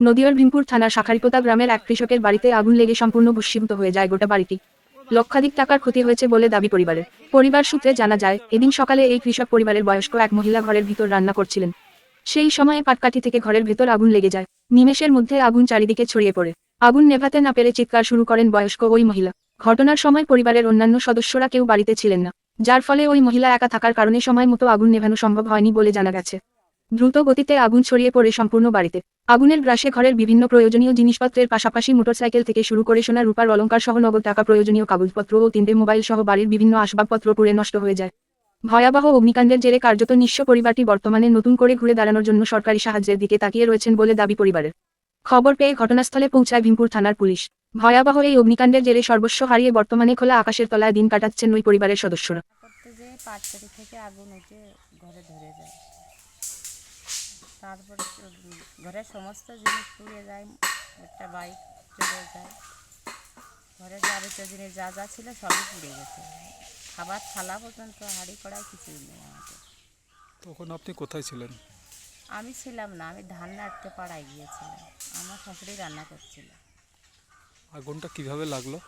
নদিয়ার ভীমপুর থানার শাখারিপোতা গ্রামের এক কৃষকের বাড়িতে আগুন লেগে সম্পূর্ণ ভস্মীভূত হয়ে যায় গোটা বাড়িটি। লক্ষাধিক টাকার ক্ষতি হয়েছে বলে দাবি পরিবারের। পরিবার সূত্রে জানা যায়, এদিন সকালে এই কৃষক পরিবারের বয়স্ক এক মহিলা ঘরের ভিতর রান্না করছিলেন। সেই সময়ে পাটকাঠি থেকে ঘরের ভেতর আগুন লেগে যায়। নিমেষের মধ্যে আগুন চারিদিকে ছড়িয়ে পড়ে। আগুন নেভাতে না পেরে চিৎকার শুরু করেন বয়স্ক ওই মহিলা। ঘটনার সময় পরিবারের অন্যান্য সদস্যরা কেউ বাড়িতে ছিলেন না, যার ফলে ওই মহিলা একা থাকার কারণে সময় মতো আগুন নেভানো সম্ভব হয়নি বলে জানা গেছে। দ্রুত গতিতে আগুন ছড়িয়ে পড়ে সম্পূর্ণ বাড়িতে। আগুনের গ্রাসে ঘরের বিভিন্ন প্রয়োজনীয় জিনিসপত্রের পাশাপাশি মোটরসাইকেল থেকে শুরু করে সোনার রূপার অলংকার সহ নগদ টাকা, প্রয়োজনীয় কাগজপত্র ও তিনটে মোবাইল সহ বাড়ির বিভিন্ন আসবাবপত্র পুড়ে নষ্ট হয়ে যায়। ভয়াবহ অগ্নিকাণ্ডের জেরে কার্যত নিঃস্ব পরিবারটি বর্তমানে নতুন করে ঘুরে দাঁড়ানোর জন্য সরকারি সাহায্যের দিকে তাকিয়ে রয়েছেন বলে দাবি পরিবারের। খবর পেয়ে ঘটনাস্থলে পৌঁছায় ভীমপুর থানার পুলিশ। ভয়াবহ এই অগ্নিকাণ্ডের জেরে সর্বস্ব হারিয়ে বর্তমানে খোলা আকাশের তলায় দিন কাটাচ্ছেন ওই পরিবারের সদস্যরা। থেকে আগুন ঘরে ধরে যায়। তারপরে ঘরের সমস্ত জিনিস পুড়ে যায় একটা বাইক চলে যায়। ঘরের যাবতীয় জিনিস যা যা ছিল সবই পুড়ে গেছে। খাবার থালা পর্যন্ত হাঁড়ি কড়াই কিছুই নেই আমাদের। তখন আপনি কোথায় ছিলেন? আমি ছিলাম না আমি ধান নাড়তে পাড়ায় গিয়েছিলাম। আমার শাশুড়ি রান্না করছিল। আগুনটা কীভাবে লাগল?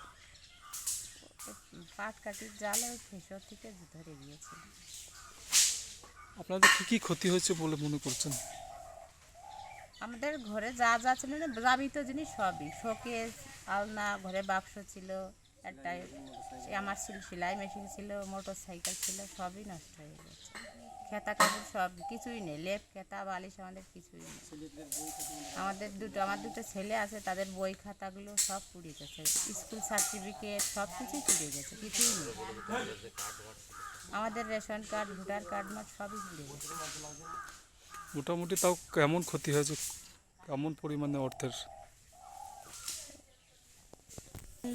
পাট কাটির জাল ওই ফেসর থেকে ধরে গিয়েছিল। আপনাদের কি কি ক্ষতি হয়েছে বলে মনে করছেন? আমাদের ঘরে যা যা ছিল না যাবতীয় জিনিস সবই। শোকেস, আলনা, ঘরে বাক্স ছিল একটা আমার ছিল, সেলাই মেশিন ছিল মোটর সাইকেল ছিল, সবই নষ্ট হয়ে গেছে। খেতা কাপড় সব, কিছুই নেই। লেপ, খেতা, বালিশ আমাদের কিছুই নেই। আমাদের দুটো, আমার দুটো ছেলে আছে, তাদের বই খাতাগুলো সব পুড়ে গেছে। স্কুল সার্টিফিকেট, সব কিছুই পুড়ে গেছে, কিছুই নেই। আমাদের রেশন কার্ড, ভোটার কার্ড, সবই পুড়ে গেছে। মোটামুটি তাও কেমন ক্ষতি হয়েছে? কেমন পরিমাণে অর্থের?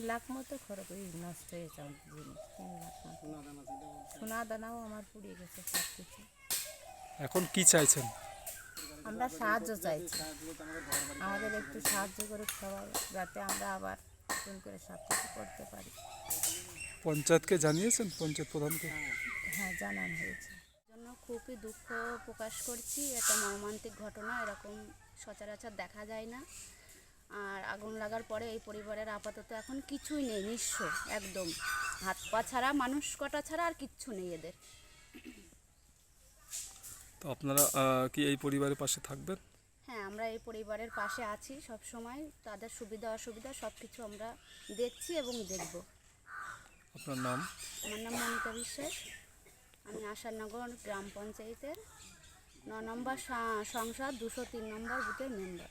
লাখ মতো খরচ ওই নষ্ট হয়েছে আমার জিনিস তিন লাখ সোনা দানাও আমার পুড়িয়ে গেছে সব কিছু। এখন কি চাইছেন? আমরা সাহায্য চাইছি। আমাদের একটু সাহায্য করে সবাই যাতে আমরা আবার নতুন করে সব কিছু করতে পারি। পঞ্চায়েতকে জানিয়েছেন? পঞ্চায়েত প্রধানকে? হ্যাঁ জানানো হয়েছে। খুবই দুঃখ প্রকাশ করছি এটা মর্মান্তিক ঘটনা এরকম সচরাচর দেখা যায় না। আর আগুন লাগার পরে এই পরিবারের আপাতত এখন কিছুই নেই নিঃস্ব একদম। হাত পা ছাড়া মানুষ কটা ছাড়া আর কিচ্ছু নেই এদের। তো আপনারা কি এই পরিবারের পাশে থাকবেন? হ্যাঁ আমরা এই পরিবারের পাশে আছি সব সময় তাদের সুবিধা অসুবিধা সব কিছু আমরা দেখছি এবং দেখব। আপনার নাম? আমার নাম মনিকা বিশ্বাস। আমি আশানগর গ্রাম পঞ্চায়েতের ন নম্বর সংসদ দুশো তিন নম্বর বুথের মেম্বার